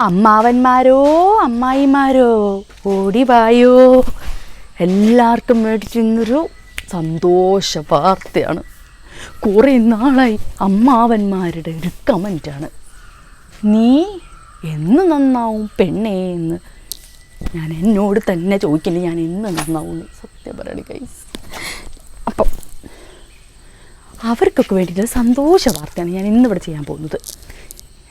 അമ്മാവന്മാരോ അമ്മായിമാരോ ഓടിവായോ എല്ലാവർക്കും മേടിച്ചിരുന്നൊരു സന്തോഷ വാർത്തയാണ്. കുറേ നാളായി അമ്മാവന്മാരുടെ ഒരു കമന്റാണ് നീ എന്ന് നന്നാവും പെണ്ണേ എന്ന്. ഞാൻ എന്നോട് തന്നെ ചോദിക്കില്ല ഞാൻ എന്ന് നന്നാവും സത്യം പറയണ കൈസ് അപ്പം അവർക്കൊക്കെ വേണ്ടിയിട്ട് സന്തോഷ വാർത്തയാണ് ഞാൻ ഇന്നിവിടെ ചെയ്യാൻ പോകുന്നത്.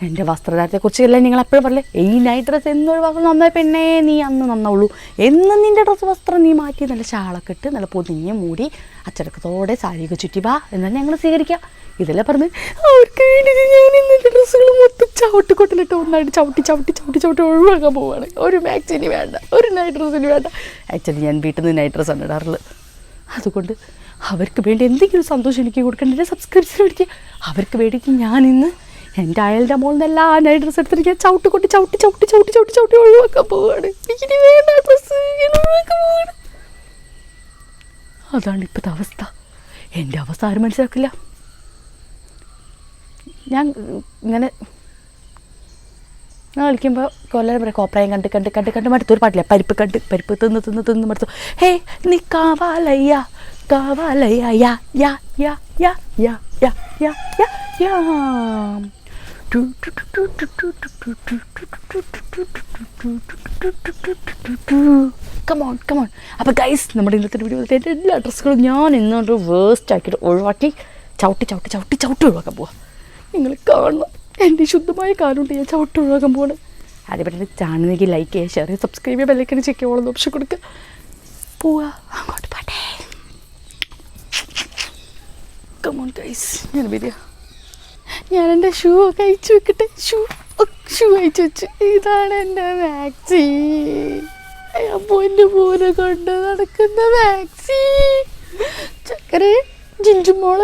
എന്റെ വസ്ത്രധാരത്തെക്കുറിച്ചല്ലേ നിങ്ങൾ എപ്പോഴും പറയില്ലേ ഈ നൈറ്റ് ഡ്രസ്സ് എന്നൊഴിവാക്കണം നന്നായി പെണ്ണേ നീ അന്ന് നന്നാവുള്ളൂ എന്ന് നിന്റെ ഡ്രസ്സ് വസ്ത്രം നീ മാറ്റി നല്ല ചാളൊക്കെ ഇട്ട് നല്ല പൊതിഞ്ഞ് മൂടി അച്ചടക്കത്തോടെ സാരിയൊക്കെ ചുറ്റി വാ എന്നാൽ ഞങ്ങൾ സ്വീകരിക്കാം. ഇതെല്ലാം പറഞ്ഞ് അവർക്ക് വേണ്ടി ഞാൻ ഇന്നത്തെ ഡ്രസ്സുകൾ മൊത്തം ചവിട്ടിക്കൊട്ടിലിട്ട് ഒന്നായിട്ട് ചവിട്ടി ചവിട്ടി ചവിട്ടി ചവിട്ടി ഒഴിവാക്കാൻ പോവുകയാണ് ഒരു മാക്സിന് വേണ്ട. ഒരു നൈറ്റ് ഡ്രസ്സിന് വേണ്ട. ആക്ച്വലി ഞാൻ വീട്ടിൽ നിന്ന് നൈറ്റ് ഡ്രസ്സാണ് ഇടാറുള്ളത് അതുകൊണ്ട് അവർക്ക് വേണ്ടി എന്തെങ്കിലും സന്തോഷം എനിക്ക് കൊടുക്കേണ്ടത് സബ്സ്ക്രിപ്ഷൻ മേടിക്കുക അവർക്ക് വേണ്ടിയിട്ട് ഞാൻ ഇന്ന് എന്റെ അയലിന്റെ മോളിൽ എല്ലാ നൈറ്റ് ഡ്രസ്സ് എടുത്തിട്ട് ഞാൻ കൊട്ടി ചവിട്ടി ചവിട്ടി ചവിട്ടി ചവിട്ടി ചവിട്ടി ഒഴിവാക്കാൻ പോവാണ്. ഇനി വേണ്ട ഡ്രസ്സ് പോവുകയാണ് അതാണ് ഇപ്പോഴത്തെ അവസ്ഥ. എന്റെ അവസ്ഥ ആരും മനസ്സിലാക്കില്ല. ഞാൻ ഇങ്ങനെ ഞാൻ കളിക്കുമ്പോൾ കൊല്ലം പറയാം കോപ്രായം കണ്ട് കണ്ട് കണ്ട് കണ്ട് മടുത്തൊരു പാട്ടില്ല? പരിപ്പ് കണ്ട് പരിപ്പ് തിന്ന് തിന്ന് തിന്ന് മടുത്തു. ഹേ നീ കാവാലയ്യ കാവാലയ്യ യാ യാ യാ യാ യാ യാ യാ യാ യാ. കമോൺ കമോൺ അപ്പോൾ ഗൈസ് നമ്മുടെ ഇന്നത്തെ വീഡിയോ എല്ലാ ഡ്രസ്സുകളും ഞാൻ ഇന്നൊരു വേസ്റ്റ് ആക്കിയിട്ട് ഒഴിവാക്കി. ചവിട്ടി ചവിട്ടി ചവിട്ടി ചവിട്ടി ഒഴിവാക്കാൻ പോവാം. നിങ്ങൾ കാണണം. എന്റെ ശുദ്ധമായ കാലുണ്ട് ഞാൻ ചവിട്ടി ഒഴിവാക്കാൻ പോവാണ്. അതേപോലെ ചാനലിലേക്ക് ലൈക്ക് ചെയ്യുക ഷെയർ ചെയ്യുക സബ്സ്ക്രൈബ് ചെയ്യുക ബെല്ലൈക്കന് ചെക്ക് ചെയ്യുമ്പോൾ ഓപ്ഷൻ കൊടുക്കുക. പോവാ അങ്ങോട്ട് പാട്ടെ. കമോൺ ഗൈസ് ഞാൻ വരിക ഞാൻ എന്റെ ഷൂ ഒക്കെ അയച്ചു വെക്കട്ടെ. ഷൂ ഷൂ അയച്ചു വെച്ചു. ഇതാണ് എന്റെ മാക്സി എന്റെ മോനെ കൊണ്ട് നടക്കുന്ന മാക്സി ചക്കരെ ജിഞ്ചുമോൾ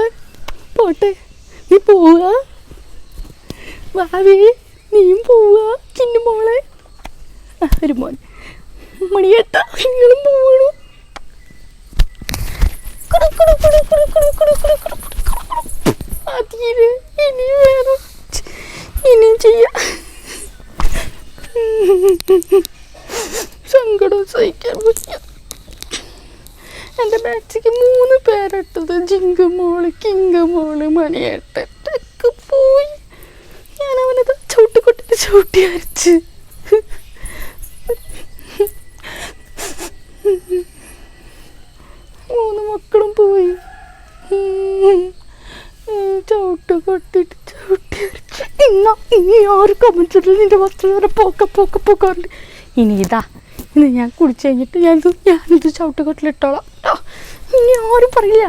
പോട്ടെ. നീ പോവുക. ഭാവി നീയും പോവുക ചിന്നുമോളെ ഒരു മോൻ. മണിയേട്ട നിങ്ങളും പോവണു കുടു, സങ്കടം സഹിക്കാൻ പറ്റില്ല. എന്റെ ബാച്ചിക്ക് മൂന്ന് പേരെട്ടത് ജിങ്കമോൾ കിങ്കമോൾ മണിയേട്ടൊക്കെ പോയി. ഞാൻ അവനത് കൊട്ടി ചവിട്ടി അരച്ച്. മൂന്ന് മക്കളും പോയി. ചവിട്ട് കൊട്ടിട്ട് ഇനി ആറ് കമൻസിട്ടില്ല നിന്റെ വസ്ത്രം വരെ പോക്ക പോക്ക പോക്കാറില്ല ഇനി ഇതാ ഇന്ന് ഞാൻ കുടിച്ചു കഴിഞ്ഞിട്ട് ഞാനിത് ഞാനിത് ചവിട്ട് കൊട്ടിലിട്ടോളാം ട്ടോ. ഇനി ആരും പറയില്ല.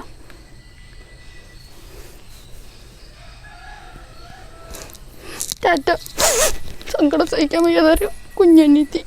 ടാറ്റ സങ്കടം സഹിക്കാൻ വയ്യാതൊരു കുഞ്ഞനീത്തി